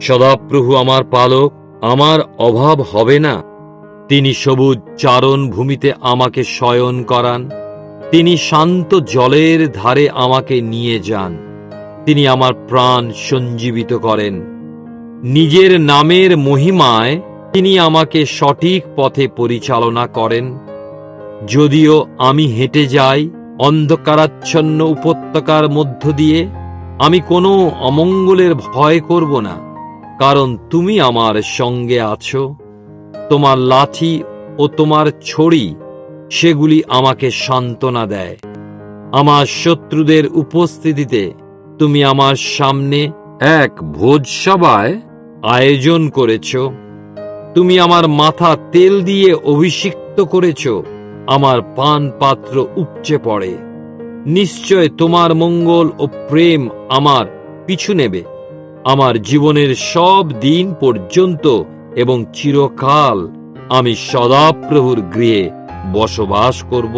সদাপ্রভু আমার পালক, আমার অভাব হবে না। তিনি সবুজ চারণ ভূমিতে আমাকে শয়ন করান। তিনি শান্ত জলের ধারে আমাকে নিয়ে যান। তিনি আমার প্রাণ সঞ্জীবিত করেন। নিজের নামের মহিমায় তিনি আমাকে সঠিক পথে পরিচালনা করেন। যদিও আমি হেঁটে যাই অন্ধকারাচ্ছন্ন উপত্যকার মধ্য দিয়ে, আমি কোনো অমঙ্গলের ভয় করব না। কারণ তুমি আমার সঙ্গে আছো। তোমার লাঠি ও তোমার ছড়ি, সেগুলি আমাকে সান্ত্বনা দেয়। আমার শত্রুদের উপস্থিতিতে তুমি আমার সামনে এক ভোজসভায় আয়োজন করেছ। তুমি আমার মাথা তেল দিয়ে অভিষিক্ত করেছ। আমার পান পাত্র উপচে পড়ে। নিশ্চয় তোমার মঙ্গল ও প্রেম আমার পিছু নেবে। আমার জীবনের সব দিন পর্যন্ত এবং চিরকাল আমি সদাপ্রভুর গৃহে বসবাস করব।